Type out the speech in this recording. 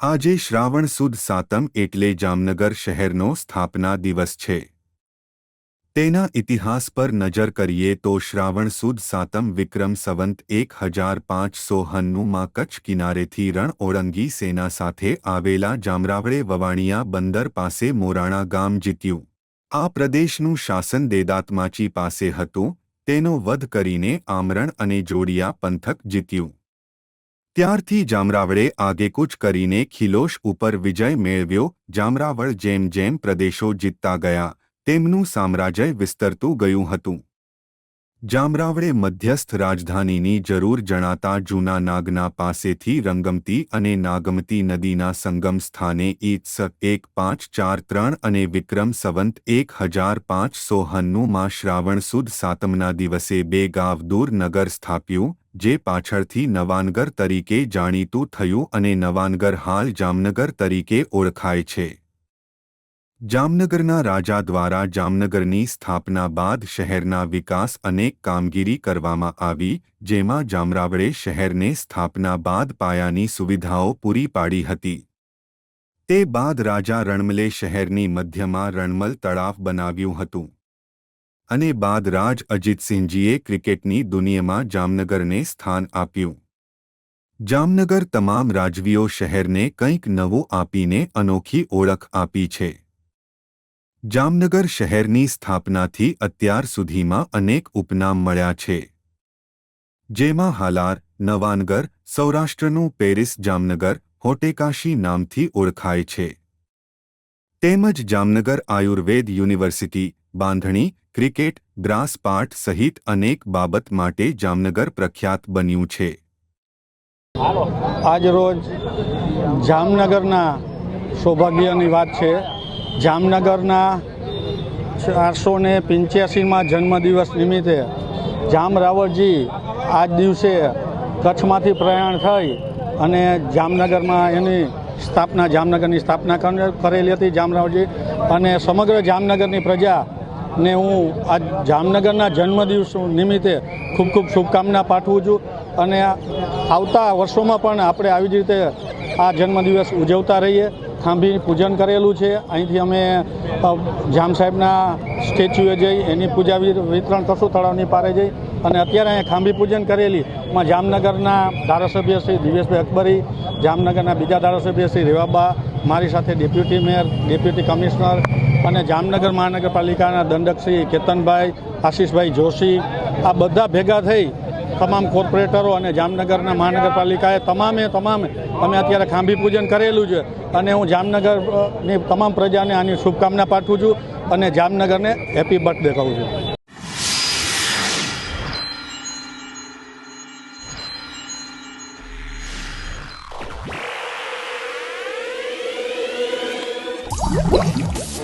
આજે શ્રાવણ સુદ સાતમ એટલે જામનગર શહેરનો સ્થાપના દિવસ છે. તેના ઇતિહાસ પર નજર કરીએ તો શ્રાવણ સુદ સાતમ વિક્રમ સંવંત એક હજાર પાંચસો હન્નુમાં કચ્છ કિનારેથી રણ ઓળંગી સેના સાથે આવેલા જામરાવળે વવાણિયા બંદર પાસે મોરાણા ગામ જીત્યું. આ પ્રદેશનું શાસન દેદાતમાચી પાસે હતું, તેનો વધ કરીને આમરણ અને જોડિયા પંથક જીત્યું. ત્યારથી જામરાવળે આગેકૂચ કરીને ખિલોશ ઉપર વિજય મેળવ્યો. જામરાવળ જેમ જેમ પ્રદેશો જીતતા ગયા, તેમનું સામ્રાજ્ય વિસ્તરતું ગયું હતું. જામરાવળે મધ્યસ્થ રાજધાનીની જરૂર જણાતા જૂના નાગના પાસેથી રંગમતી અને નાગમતી નદીના સંગમ સ્થાને ઈત્સ એક પાંચ ચાર ત્રણ અને વિક્રમ સંવંત એક હજાર પાંચસો હન્નુમાં શ્રાવણ સુદ સાતમના દિવસે બે ગાવ દૂર નગર સ્થાપ્યું. જે પાછળથી નવાનગર તરીકે જાણીતું થયું અને નવાનગર હાલ જામનગર તરીકે ઓળખાય છે. જામનગરના રાજા દ્વારા જામનગરની સ્થાપના બાદ શહેરના વિકાસ અનેક કામગીરી કરવામાં આવી, જેમાં જામરાવળે શહેરને સ્થાપના બાદ પાયાની સુવિધાઓ પૂરી પાડી હતી. તે બાદ રાજા રણમલે શહેરની મધ્યમાં રણમલ તળાવ બનાવ્યું હતું. અને બાદ રાજ અજીતસિંહજીએ ક્રિકેટની દુનિયામાં જામનગરને સ્થાન આપ્યું. જામનગર તમામ રાજવીઓ શહેરને કંઈક નવું આપીને અનોખી ઓળખ આપી છે. જામનગર શહેરની સ્થાપનાથી અત્યાર સુધીમાં અનેક ઉપનામ મળ્યા છે. જેમાં હાલાર, નવાનગર, સૌરાષ્ટ્રનું પેરિસ જામનગર, હોટેકાશી નામથી ઓળખાય છે. તેમજ જામનગર આયુર્વેદ યુનિવર્સિટી બાંધણી, ક્રિકેટ, ગ્રાસ પાટ સહિત અનેક બાબત માટે જામનગર પ્રખ્યાત બન્યું છે. આજરોજ જામનગરના સૌભાગ્યની વાત છે. જામનગરના ચારસો ને પંચ્યાસીમાં જન્મદિવસ નિમિત્તે જામ રાવળજી આજ દિવસે કચ્છમાંથી પ્રયાણ થઈ અને જામનગરમાં એની સ્થાપના, જામનગરની સ્થાપના કરેલી હતી જામ રાવળજી અને સમગ્ર જામનગરની પ્રજાને હું આ જામનગરના જન્મદિવસ નિમિત્તે ખૂબ ખૂબ શુભકામના પાઠવું છું. અને આવતા વર્ષોમાં પણ આપણે આવી જ રીતે આ જન્મદિવસ ઉજવતા રહીએ. ખાંભી પૂજન કરેલું છે. અહીંથી અમે જામ સાહેબના સ્ટેચ્યુએ જઈ એની પૂજા વિતરણ કરશું તળાવની પારે જઈ અને અત્યારે અહીંયા ખાંભી પૂજન કરેલી એમાં જામનગરના ધારાસભ્ય શ્રી દિવેશભાઈ અકબરી, જામનગરના બીજા ધારાસભ્ય શ્રી રેવાબા, મારી સાથે ડેપ્યુટી મેયર, ડેપ્યુટી કમિશનર અને જામનગર મહાનગરપાલિકાના દંડક શ્રી કેતનભાઈ, આશીષભાઈ જોશી, આ બધા ભેગા થઈ તમામ કોર્પોરેટરો અને જામનગરના મહાનગરપાલિકાએ તમામે તમામે અમે અત્યારે ખાંભી પૂજન કરેલું છે અને હું જામનગરની તમામ પ્રજાને આની શુભકામના પાઠવું છું અને જામનગરને હેપી બર્થડે કહું છું. What?